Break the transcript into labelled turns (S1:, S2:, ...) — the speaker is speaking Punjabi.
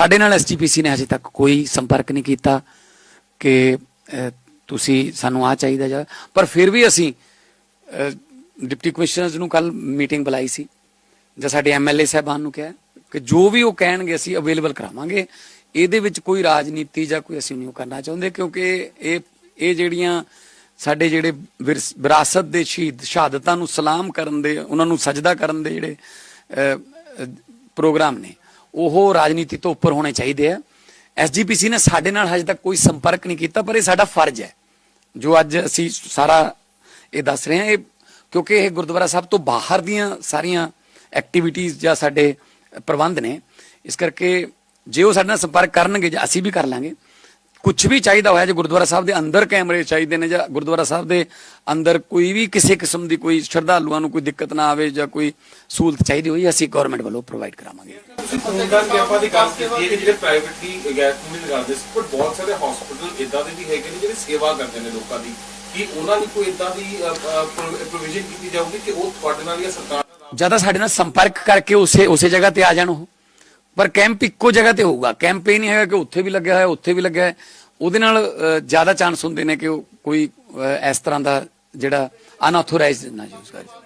S1: ਸਾਡੇ ਨਾਲ ਐਸਜੀਪੀਸੀ ਨੇ ਅਜੇ ਤੱਕ ਕੋਈ ਸੰਪਰਕ ਨਹੀਂ ਕੀਤਾ ਕਿ ਤੁਸੀਂ ਸਾਨੂੰ ਆ ਚਾਹੀਦਾ ਜਾਂ, ਪਰ ਫਿਰ ਵੀ ਅਸੀਂ ਡਿਪਟੀ ਕਮਿਸ਼ਨਰਸ ਨੂੰ ਕੱਲ ਮੀਟਿੰਗ ਬੁਲਾਈ ਸੀ, ਜਾਂ ਸਾਡੇ ਐਮਐਲਏ ਸਾਹਿਬਾਨ ਨੂੰ ਕਿਹਾ ਕਿ ਜੋ ਵੀ ਉਹ ਕਹਿਣਗੇ ਅਸੀਂ ਅਵੇਲੇਬਲ ਕਰਾਵਾਂਗੇ, ਇਹਦੇ ਵਿੱਚ ਕੋਈ ਰਾਜਨੀਤੀ ਜਾਂ ਕੋਈ ਅਸੀਂ ਨਹੀਂ ਕਰਨਾ ਚਾਹੁੰਦੇ, ਕਿਉਂਕਿ ਇਹ ਇਹ ਜਿਹੜੀਆਂ ਸਾਡੇ ਜਿਹੜੇ ਵਿਰਸ- ਵਿਰਾਸਤ ਦੇ ਸ਼ਹੀਦ, ਸ਼ਹਾਦਤਾਂ ਨੂੰ ਸਲਾਮ ਕਰਨ ਦੇ, ਉਹਨਾਂ ਨੂੰ ਸਜਦਾ ਕਰਨ ਦੇ ਜਿਹੜੇ ਪ੍ਰੋਗਰਾਮ ਨੇ ਉਹ ਰਾਜਨੀਤੀ ਤੋਂ ਉੱਪਰ ਹੋਣੇ ਚਾਹੀਦੇ ਆ। ਐਸਜੀਪੀਸੀ ਨੇ ਸਾਡੇ ਨਾਲ ਹਜੇ ਤੱਕ ਕੋਈ ਸੰਪਰਕ ਨਹੀਂ ਕੀਤਾ, ਪਰ ਇਹ ਸਾਡਾ ਫਰਜ਼ ਹੈ। ਜੋ ਅੱਜ ਅਸੀਂ ਸਾਰਾ ਇਹ ਦੱਸ ਰਹੇ ਹਾਂ, ਇਹ ਕਿਉਂਕਿ ਇਹ ਗੁਰਦੁਆਰਾ ਸਾਹਿਬ ਤੋਂ ਬਾਹਰ ਦੀਆਂ ਸਾਰੀਆਂ ਐਕਟੀਵਿਟੀਜ਼ ਜਾਂ ਸਾਡੇ ਪ੍ਰਬੰਧ ਨੇ, ਇਸ ਕਰਕੇ ਜੇ ਉਹ ਸਾਡੇ ਨਾਲ ਸੰਪਰਕ ਕਰਨਗੇ ਜਾਂ ਅਸੀਂ ਵੀ ਕਰ ਲਾਂਗੇ ਕੁਝ ਵੀ ਚਾਹੀਦਾ ਹੋਇਆ ਜੇ ਗੁਰਦੁਆਰਾ ਸਾਹਿਬ ਦੇ ਅੰਦਰ ਕੈਮਰੇ ਚਾਹੀਦੇ ਨੇ ਜਾਂ ਗੁਰਦੁਆਰਾ ਸਾਹਿਬ ਦੇ ਅੰਦਰ ਕੋਈ ਵੀ ਕਿਸੇ ਕਿਸਮ ਦੀ ਕੋਈ ਸ਼ਰਧਾਲੂਆਂ ਨੂੰ ਕੋਈ ਦਿੱਕਤ ਨਾ ਆਵੇ ਜਾਂ ਕੋਈ ਸਹੂਲਤ ਚਾਹੀਦੀ ਹੋਈ ਅਸੀਂ ਗਵਰਨਮੈਂਟ ਵੱਲੋਂ ਪ੍ਰੋਵਾਈਡ ਕਰਾਵਾਂਗੇ।
S2: ਤੁਸੀਂ ਖੂਨਦਾਨ ਕੈਂਪਾਂ ਦੀ ਗੱਲ ਕੀਤੀ ਹੈ ਜਿਹੜੇ ਪ੍ਰਾਈਵੇਟਲੀ ਗੈਸ ਨੂੰ ਲਗਾਉਂਦੇ ਸੀ ਪਰ ਬਹੁਤ ਸਾਰੇ ਹਸਪੀਟਲ ਇਦਾਂ ਦੇ ਵੀ ਹੈਗੇ ਨੇ ਜਿਹੜੇ ਸੇਵਾ ਕਰਦੇ ਨੇ ਲੋਕਾਂ ਦੀ ਕੀ ਉਹਨਾਂ ਦੀ ਕੋਈ ਇਦਾਂ ਦੀ ਪ੍ਰੋਵੀਜ਼ਨ ਕੀਤੀ ਜਾਊਗੀ ਕਿ ਉਹ ਤੁਹਾਡੇ ਨਾਲ ਜਾਂ ਸਰਕਾਰ
S1: ਜ਼ਿਆਦਾ ਸਾਡੇ ਨਾਲ ਸੰਪਰਕ ਕਰਕੇ ਉਸੇ ਉਸੇ ਜਗ੍ਹਾ ਤੇ ਆ ਜਾਣ ਉਹ। ਪਰ ਕੈਂਪ ਇੱਕੋ ਜਗ੍ਹਾ ਤੇ ਹੋਊਗਾ। ਕੈਂਪ ਇਹ ਨਹੀਂ ਹੈਗਾ ਕਿ ਉੱਥੇ ਵੀ ਲੱਗਿਆ ਹੋਇਆ, ਉੱਥੇ ਵੀ ਲੱਗਿਆ ਹੈ ਉਹਦੇ ਨਾਲ ਜ਼ਿਆਦਾ ਚਾਂਸ ਹੁੰਦੇ ਨੇ ਕਿ ਉਹ ਕੋਈ ਇਸ ਤਰ੍ਹਾਂ ਦਾ ਜਿਹੜਾ ਅਨਆਥੋਰਾਈਜ਼ਡ ਨਾ ਯੂਜ਼ ਕਰੇ।